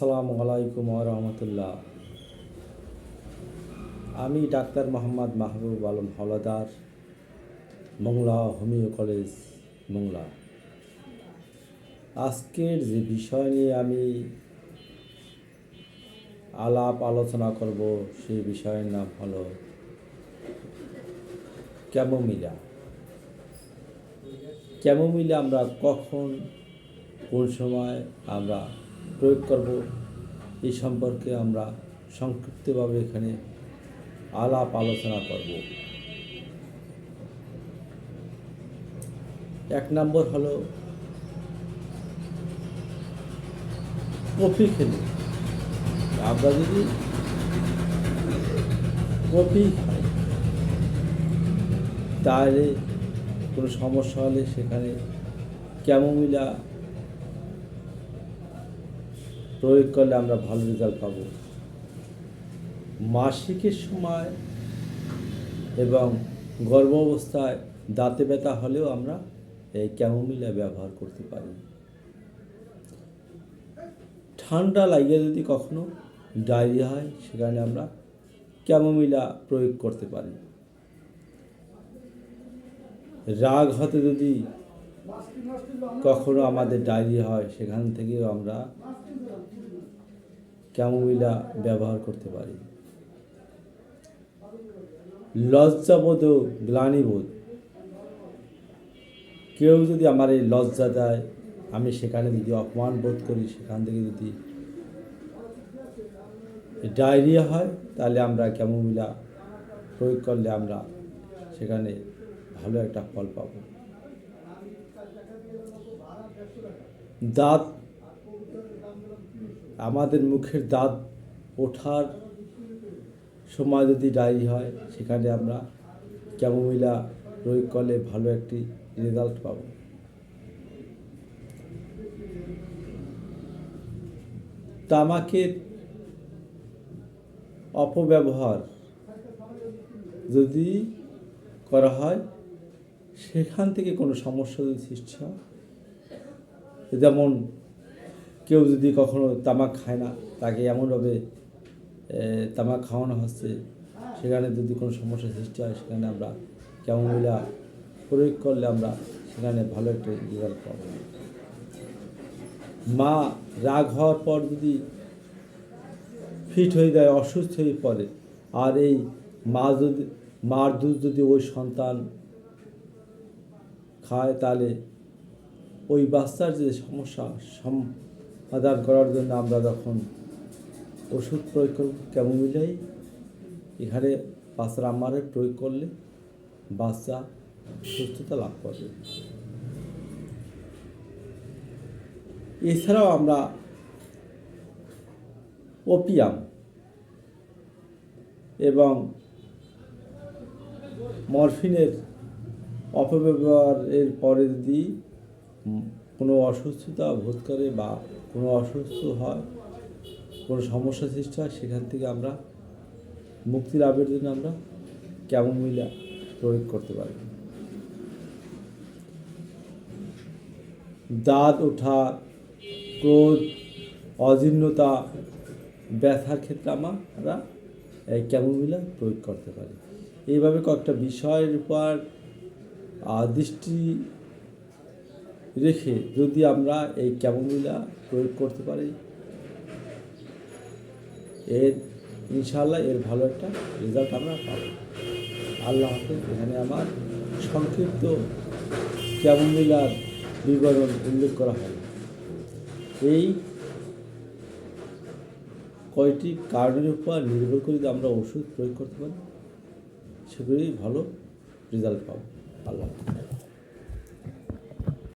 আসসালামু আলাইকুম রহমতুল্লাহ। আমি doctor Mohammad Mahbub Alam Haldar, Mongla homeo college, Mongla. আজকের যে বিষয় নিয়ে আমি আলাপ আলোচনা করব সেই বিষয়ের নাম হলো ক্যামোমিলা। ক্যামোমিলা আমরা কখন, কোন সময় আমরা প্রয়োগ করব, এই সম্পর্কে আমরা সংক্ষিপ্তভাবে এখানে আলাপ আলোচনা করব। এক নম্বর হলো কফি খেলে। আমরা যদি কফি খাই, তাহলে কোনো সমস্যা হলে সেখানে ক্যামোমিলা প্রয়োগ করলে আমরা ভালো রেজাল্ট পাব। মাসিকের সময় এবং গর্ভ অবস্থায় দাঁতে ব্যথা হলেও আমরা এই ক্যামোমিলা ব্যবহার করতে পারি। ঠান্ডা লাগে যদি কখনো ডায়রিয়া হয়, সেখানে আমরা ক্যামোমিলা প্রয়োগ করতে পারি। রাগ হতে যদি কখনো আমাদের ডায়রিয়া হয়, সেখান থেকেও আমরা ক্যামোমিলা ব্যবহার করতে পারি। লজ্জাবোধ ও গ্লানিবোধ। কেউ যদি আমার এই লজ্জা দেয়, আমি সেখানে যদি অপমান বোধ করি, সেখান থেকে যদি ডায়রিয়া হয়, তাহলে আমরা ক্যামোমিলা প্রয়োগ করলে আমরা সেখানে ভালো একটা ফল পাব। দাঁত আমাদের মুখের দাঁত ওঠার সময় যদি ডায়রি হয়, সেখানে আমরা ক্যামোমিলা প্রয়োগ করলে ভালো একটি রেজাল্ট পাব। তামাকের অপব্যবহার যদি করা হয়, সেখান থেকে কোনো সমস্যা যদি সৃষ্টি হয়, যেমন কেউ যদি কখনো তামাক খায় না, তাকে এমনভাবে তামাক খাওয়ানো হচ্ছে, সেখানে যদি কোনো সমস্যা সৃষ্টি হয়, সেখানে আমরা ক্যামোমিলা প্রয়োগ করলে আমরা সেখানে ভালো একটা রেজাল্ট পাবো। মা রাগ হওয়ার পর যদি ফিট হয়ে যায়, অসুস্থ হয়ে পড়ে, আর এই মা যদি, মার দুধ যদি ওই সন্তান খায়, তাহলে ওই বাচ্চার যে সমস্যা সমাধান করার জন্য আমরা যখন ওষুধ প্রয়োগ করব, কেমন মিলাই এখানে বাচ্চার আমারে প্রয়োগ করলে বাচ্চা সুস্থতা লাভ করবে। এছাড়াও আমরা ওপিয়াম এবং মরফিনের অপব্যবহারের পরে যদি কোনো অসুস্থতা বোধ করে বা কোনো অসুস্থ হয়, কোনো সমস্যা সৃষ্টি হয়, সেখান থেকে আমরা মুক্তি লাভের জন্য আমরা কেমন ক্যামোমিলা প্রয়োগ করতে পারি? দাঁত ওঠা, ক্রোধ, অজীর্ণতা, ব্যথার ক্ষেত্রে আমরা এই ক্যামোমিলা প্রয়োগ করতে পারি। এইভাবে কয়েকটা বিষয়ের উপর দৃষ্টি রেখে যদি আমরা এই ক্যামোমিলা প্রয়োগ করতে পারি, এর ইনশাল্লাহ এর ভালো একটা রেজাল্ট আমরা পাবো। আল্লাহ হাফেজ। এখানে আমার সংক্ষিপ্ত ক্যামোমিলার বিবরণ উল্লেখ করা হয়। এই কয়টি কারণের উপর নির্ভর করে আমরা ওষুধ প্রয়োগ করতে পারি সেগুলি ভালো রেজাল্ট পাবো। আল্লাহ।